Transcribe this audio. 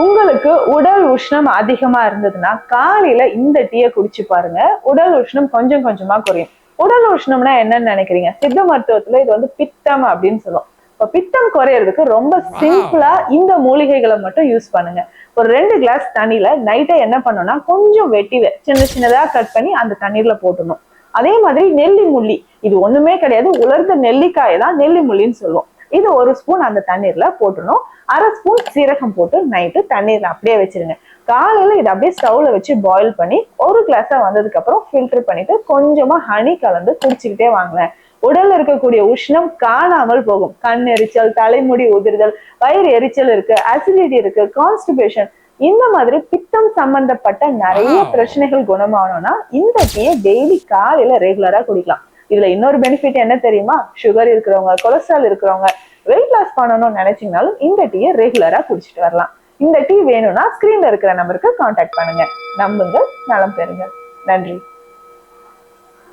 உங்களுக்கு உடல் உஷ்ணம் அதிகமா இருந்ததுன்னா காலையில இந்த டீயை குடிச்சு பாருங்க. உடல் உஷ்ணம் கொஞ்சம் கொஞ்சமா குறையும். உடல் உஷ்ணம்னா என்னன்னு நினைக்கிறீங்க? சித்த மருத்துவத்துல இது வந்து பித்தம் அப்படின்னு சொல்லுவோம். இப்போ பித்தம் குறையறதுக்கு ரொம்ப சிம்பிளா இந்த மூலிகைகளை மட்டும் யூஸ் பண்ணுங்க. ஒரு ரெண்டு கிளாஸ் தண்ணியில நைட்டை என்ன பண்ணணும்னா கொஞ்சம் வெட்டி வே- சின்ன சின்னதா கட் பண்ணி அந்த தண்ணீர்ல போட்டுடணும். அதே மாதிரி நெல்லி முள்ளி இது ஒண்ணுமே கிடையாது. உலர்ந்த நெல்லிக்காயை தான் நெல்லி முள்ளின்னு சொல்லுவோம். இது ஒரு ஸ்பூன் அந்த தண்ணீர்ல போட்டுடணும். அரை ஸ்பூன் சீரகம் போட்டு நைட்டு தண்ணீர்ல அப்படியே வச்சிருங்க. காலையில இதை அப்படியே ஸ்டவ்ல வச்சு பாயில் பண்ணி ஒரு கிளாஸா வந்ததுக்கு அப்புறம் ஃபில்டர் பண்ணிட்டு கொஞ்சமா ஹனி கலந்து குடிச்சுக்கிட்டே வாங்க. உடல்ல இருக்கக்கூடிய உஷ்ணம் காணாமல் போகும். கண் எரிச்சல் தலைமுடி உதிர்தல் வயிறு எரிச்சல் இருக்கு அசிடிட்டி இருக்கு கான்ஸ்டிபேஷன் இந்த மாதிரி பித்தம் சம்பந்தப்பட்ட நிறைய பிரச்சனைகள் குணமாகணும்னா இந்த டீயை டெய்லி காலையில ரெகுலரா குடிக்கலாம். இதுல இன்னொரு பெனிஃபிட் என்ன தெரியுமா? சுகர் இருக்கிறவங்க கொலஸ்ட்ரால் இருக்கிறவங்க வெயிட் லாஸ் பண்ணணும்னு நினைச்சீங்கனாலும் இந்த டீயை ரெகுலரா குடிச்சிட்டு வரலாம். இந்த டீ வேணும்னா ஸ்கிரீன்ல இருக்கிற நம்பருக்கு காண்டாக்ட் பண்ணுங்க. நம்புங்க நலம் பெறுங்க. நன்றி.